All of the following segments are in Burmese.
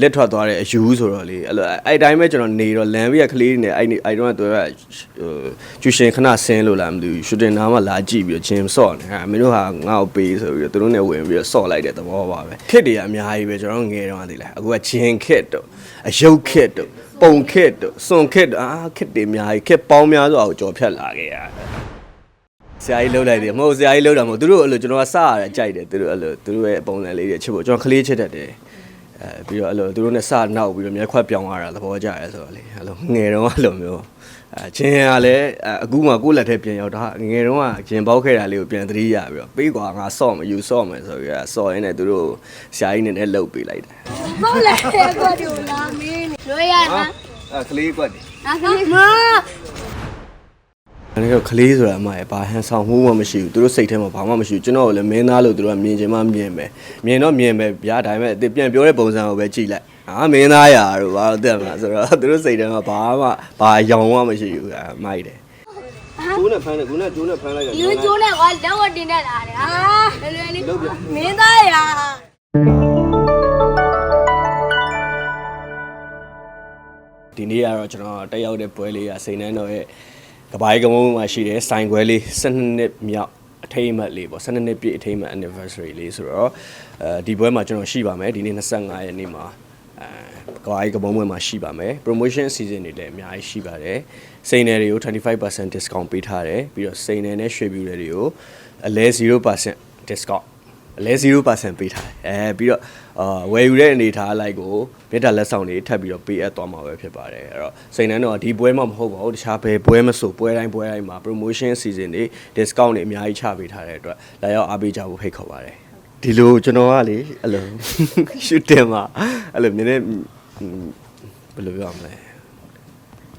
လက်ထွက်သွားတဲ့အယူဆိုတော့လေအဲ့လိုအဲ့တိုင်းပဲကျွန်တော်နေတော့လမ်းဘေးကကလေးတွေနဲ့အဲ့ဒီအဲ့တော့ကသူကဟိုကျူရှင်ခဏဆင်းလို့လားမသိဘူးရှူတင်နားမှာလာကြည့်ပြီးတော့ဂျင်ဆော့နေဟာမင်းတို့ဟာငါ့ကိုပေးဆိုပြီးတော့သူတို့နဲ့ဝင်ပြီးတော့ဆော့လိုက်တဲ့သဘောပါပဲခစ်တွေကအများကြီးပဲကျွန်တော်ငယ်တော့သိလားအခုကဂျင်ခစ်တော့အယုတ်ခစ်တော့ပုံခစ်တော့စွန်ခစ်တော့အာခစ်တွေအများကြီးခစ်ပေါင်းများစွာကိုကြော်ဖြတ်လာခဲ့ရတယ် ဆရာကြီးလှုပ်လိုက်တယ်မဟုတ်ဆရာကြီးလှုပ်တာမဟုတ်သူတို့အဲ့လိုကျွန်တော်ကစရကြိုက်တယ်သူတို့အဲ့လိုသူတို့ရဲ့ပုံစံလေးတွေချစ်ဖို့ကျွန်တော်ကလေးချစ်တတ်တယ်အဲပြီးတော့အဲ့လိုသူတို့နဲ့စနောက်ပြီးတော့မျက်ခွက်ပြောင်းသွားတာသဘောကျရဲဆိုတော့လေအဲ့လိုငယ်တော့အဲ့လိုမျိုးအဲချင်းကလည်းအခုမှကိုယ့်လက်ထဲပြန်ရောက်တာငယ်တော့ကဂျင်ပေါက်ခဲ့တာလေးကိုပြန်သတိရပြီးတော့ပေးကွာငါဆော့မယူဆော့မယ်ဆိုပြီးတော့ဆော့ရင်းနဲ့သူတို့ဆရာကြီးနဲ့လည်းလှုပ်ပေးလိုက်တယ်ဟုတ်လေကွာဒီလာမင်းလွှဲရနော်အဲကလေးကွက်တယ်ငါကလေးမ အဲ့တော့ကလေးဆိုတာအမရဲ့ဘာဟန်ဆောင်မှုမှမရှိဘူးသူတို့စိတ်ထဲမှာဘာမှမရှိဘူးကျွန်တော်ကလည်းမင်းသားလို့သူတို့ကမြင်ချင်မှမြင်မယ်မြင်တော့မြင်မယ်ဗျာဒါပေမဲ့အစ်ပြန်ပြောတဲ့ပုံစံကိုပဲကြည့်လိုက်အာမင်းသားရာတို့ဘာလို့တက်မှာဆိုတော့သူတို့စိတ်ထဲမှာဘာမှဘာရောင်မှမရှိဘူးအဲမိုက်တယ်ကျိုးနဲ့ဖမ်းတယ်ခုနကကျိုးနဲ့ဖမ်းလိုက်တယ်လူကျိုးနဲ့ကွာလက်ဝတ်တင်တတ်တာလေဟာလွယ်လွယ်လေးမင်းသားရာဒီနေ့ကတော့ကျွန်တော်တက်ရောက်တဲ့ပွဲလေးကစိန်နှန်းတော်ရဲ့ ကပိုင်းကမုန်းမှာရှိတဲ့စိုင်ခွဲလေး12နှစ်မြောက်အထိမ်းအမှတ်လေးပေါ့12နှစ်ပြည့်အထိမ်းအမှတ် anniversary လေးဆိုတော့အဲဒီပွဲမှာကျွန်တော်ရှိပါမယ်ဒီနေ့25ရက်နေ့မှာအဲကပိုင်းကမုန်းပွဲမှာရှိပါမယ် promotion season တွေလည်းအများကြီးရှိပါတယ်စိန်နယ်တွေကို25% discount ပေးထားတယ်ပြီးတော့စိန်နယ်နဲ့ရွှေပြူတွေတွေကိုအလဲ0% discount အလဲ0%ပေးထားတယ်အဲပြီးတော့ အာဝယ်ယူတဲ့အနေထားလိုက်ကိုမြေတားလက်ဆောင်တွေထပ်ပြီးတော့ပေးအပ်သွားမှာပဲဖြစ်ပါတယ်အဲ့တော့စိန်နှန်းတော့ဒီပွဲမှမဟုတ်ပါဘူးတခြားဘယ်ပွဲမဆိုပွဲတိုင်းပွဲတိုင်းမှာ promotion season တွေ discount တွေအများကြီးချပေးထားတဲ့အတွက်လာရောက်အားပေးကြဖို့ဖိတ်ခေါ်ပါတယ်ဒီလိုကျွန်တော်ကလေအဲ့လို shooting မှာအဲ့လိုနည်းနည်းဘယ်လိုပြောရမလဲ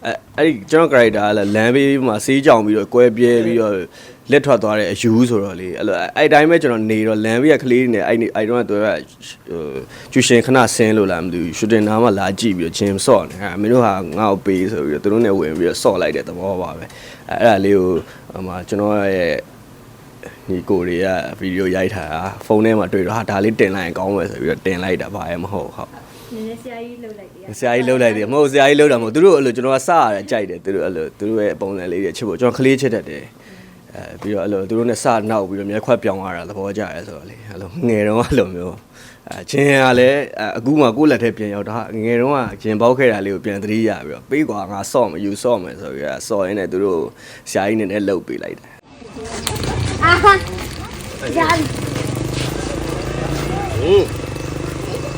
အဲအဲ့ဒီကျွန်တော် character ကလည်းလမ်းဘေးမှာဆေးကြောင်ပြီးတော့ကွဲပြဲပြီးတော့ လက်ထွက်သွားတဲ့အယူဆိုတော့လေအဲ့လိုအဲ့တိုင်းပဲကျွန်တော်နေတော့လမ်းဘေးကကလေးတွေနဲ့အဲ့ဒီအဲ့တော့ကသူကဟိုကျူရှင်ခဏဆင်းလို့လားမသိဘူးရှူတင်နားမှာလာကြည့်ပြီးတော့ဂျင်ဆော့နေဟာမင်းတို့ဟာငါ့ကိုပေးဆိုပြီးတော့သူတို့နဲ့ဝင်ပြီးတော့ဆော့လိုက်တဲ့သဘောပါပဲအဲ့အဲ့ဒါလေးကိုဟိုမှာကျွန်တော်ရဲ့ညီကိုတွေကဗီဒီယိုရိုက်ထားတာဖုန်းထဲမှာတွေ့တော့ဟာဒါလေးတင်လိုက်ရင်ကောင်းမယ်ဆိုပြီးတော့တင်လိုက်တာပါရဲ့မဟုတ်ဟုတ်နည်းနည်းဆရာကြီးလှုပ်လိုက်တယ်ဆရာကြီးလှုပ်လိုက်တယ်မဟုတ်ဆရာကြီးလှုပ်တာမဟုတ်သူတို့အဲ့လိုကျွန်တော်ကစရကြိုက်တယ်သူတို့အဲ့လိုသူတို့ရဲ့ပုံစံလေးတွေချစ်ဖို့ကျွန်တော်ကလေးချစ်တတ်တယ် အဲပြီးတော့အဲ့လိုသူတို့နဲ့စနောက်ပြီးတော့မျက်ခွက်ပြောင်းသွားတာသဘောကျရဲဆိုတော့လေအဲ့လိုငယ်တော့အဲ့လိုမျိုးအဲချင်းကလည်းအခုမှကိုယ့်လက်ထဲပြန်ရောက်တာငယ်တော့ကဂျင်ပေါက်ခဲ့တာလေးကိုပြန်သတိရပြီးတော့ပေးကွာငါဆော့မယူဆော့မယ်ဆိုပြီးတော့ဆော့ရင်းနဲ့သူတို့ဆရာကြီးနဲ့လည်းလှုပ်ပေးလိုက်တယ်အာဟာရာဟုတ်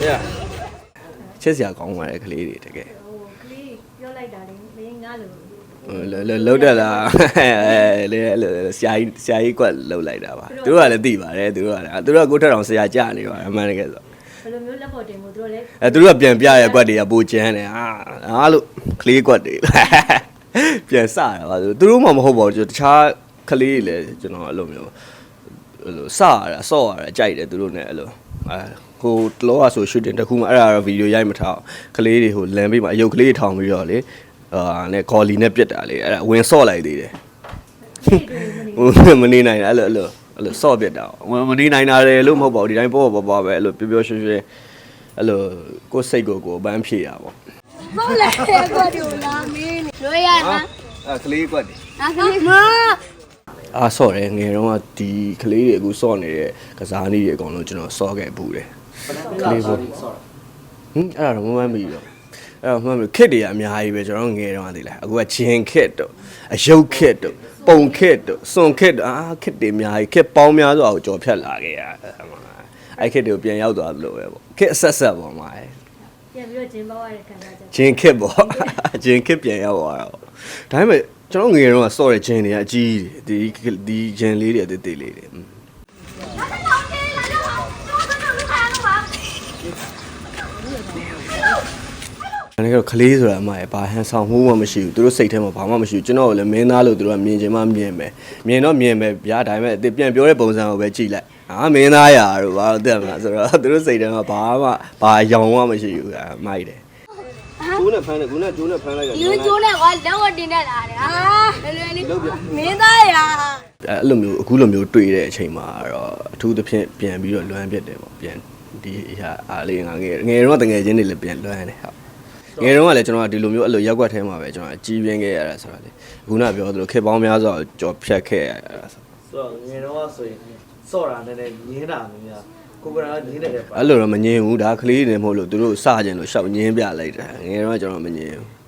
ရချစ်စရာကောင်းပါတယ်ကလေးတွေတကယ်ဟိုကလေးပြောလိုက်တာလေမင်းငါလို့ လုတ်တက်လာအဲလေဆရာကြီးဆရာကြီးကွက်လုတ်လိုက်တာပါသူတို့ကလည်းသိပါတယ်သူတို့ကလည်းသူတို့ကကိုထက်အောင်ဆရာကြနေပါတယ်အမှန်တကယ်ဆိုဘယ်လိုမျိုးလက်ပေါ်တင်ဖို့သူတို့လည်းအဲသူတို့ကပြန်ပြရဲကွက်တွေကပိုကျန်းတယ်ဟာအားလို့ကလေးကွက်တွေပြန်စတာပါသူတို့မှမဟုတ်ပါဘူးတခြားကလေးတွေလည်းကျွန်တော်အဲ့လိုမျိုးအဲ့လိုစရတာဆော့ရတာကြိုက်တယ်သူတို့ ਨੇ အဲ့လိုအဲဟိုတလောကဆို shooting တခုမှအဲ့ဒါတော့ဗီဒီယိုရိုက်မထားကလေးတွေဟိုလမ်းဘေးမှာအယုတ်ကလေးထောင်ပြီးတော့လေ အာနဲ့ကော်လီနဲ့ပြစ်တာလေအဲ့ဒါဝင်ဆော့လိုက်သေးတယ်စိတ်တွေမနေဟိုမနေနိုင်ဘူးအဲ့လိုအဲ့လိုအဲ့လိုဆော့ပြစ်တာဝင်မနေနိုင်တာလေလို့မဟုတ်ပါဘူးဒီတိုင်းပေါ့ပေါ့ပေါ့ပဲအဲ့လိုပျော်ပျော်ရွှင်ရွှင်အဲ့လိုကိုယ်စိတ်ကိုကိုယ်ပန်းဖြေတာပေါ့ဟုတ်လေကွာဒီလာမင်းလွှဲရနော်အဲကလေးကွက်တယ်ငါကလေးမအားဆော့တယ်ငယ်တော့ကဒီကလေးတွေအခုဆော့နေတဲ့ကစားနည်းတွေအကုန်လုံးကျွန်တော်ဆော့ခဲ့ဘူးတယ်ကလေးပေါ့ဟင်အဲ့ဒါတော့မမှန်ပြီတော့ အဲ့တော့မှန်ပြီခစ်တွေကအများကြီးပဲကျွန်တော်ငယ်တော့ကသိလားအခုကဂျင်ခစ်တော့အယုတ်ခစ်တော့ပုံခစ်တော့စွန်ခစ်တော့အာခစ်တွေအများကြီးခစ်ပေါင်းများစွာကိုကြော်ဖြတ်လာခဲ့ရအဲ့ခစ်တွေကိုပြန်ရောက်သွားသလိုပဲပေါ့ခစ်အဆက်ဆက်ပေါ့မှာပြန်ပြီးတော့ဂျင်ပေါက်ရတဲ့ခံစားချက်ဂျင်ခစ်ပေါ့ဂျင်ခစ်ပြန်ရောက်သွားတာပေါ့ဒါပေမဲ့ကျွန်တော်ငယ်တော့ဆော့တဲ့ဂျင်တွေကအကြီးဒီဒီဂျင်လေးတွေအသေးသေးလေးတွေ။ အဲ့တော့ကလေးဆိုတာအမရဲ့ဘာဟန်ဆောင်မှုမှမရှိဘူး။သူတို့စိတ်ထဲမှာဘာမှမရှိဘူး။ကျွန်တော်ကလည်းမင်းသားလို့သူတို့ကမြင်ချင်မှမြင်မယ်။မြင်တော့မြင်မယ်ဗျာဒါပေမဲ့အစ်ပြန်ပြောတဲ့ပုံစံကိုပဲကြည့်လိုက်။အာမင်းသားရာတို့ဘာလို့တက်မှာဆိုတော့သူတို့စိတ်ထဲမှာဘာမှဘာရောင်မှမရှိဘူး။အမိုက်တယ်။ကျိုးနဲ့ဖမ်းတယ်ခုနကကျိုးနဲ့ဖမ်းလိုက်တာလူကျိုးနဲ့ကွာလက်ဝတ်တင်တတ်တာလေဟာလွယ်လွယ်လေးမင်းသားရာအဲ့လိုမျိုးအခုလိုမျိုးတွေ့တဲ့အချိန်မှာတော့အထူးသဖြင့်ပြန်ပြီးတော့လွမ်းပြစ်တယ်ပေါ့ပြန်ဒီဟာအားလေးငါငယ်ငယ်တော့တငယ်ချင်းတွေလည်းပြန်လွမ်းတယ်ဟုတ် ငယ်တော့ကလည်းကျွန်တော်ကဒီလိုမျိုးအဲ့လိုရက်ွက်ထဲမှာပဲကျွန်တော်အကြီးပြင်းခဲ့ရတာဆိုတာလေခုနပြောသလိုခေတ်ပေါင်းများစွာကြော်ဖြတ်ခဲ့ရတာဆိုဆိုတော့ငယ်တော့ဆိုရင်စော့တာနည်းနည်းညင်းတာမျိုးများကိုကရာညင်းတယ်ပဲပါအဲ့လိုတော့မငြင်းဘူးဒါကလေးတွေမဟုတ်လို့သူတို့စကြင်လို့ရှောက်ငင်းပြလိုက်တာငယ်တော့ကျွန်တော်မငြင်းဘူး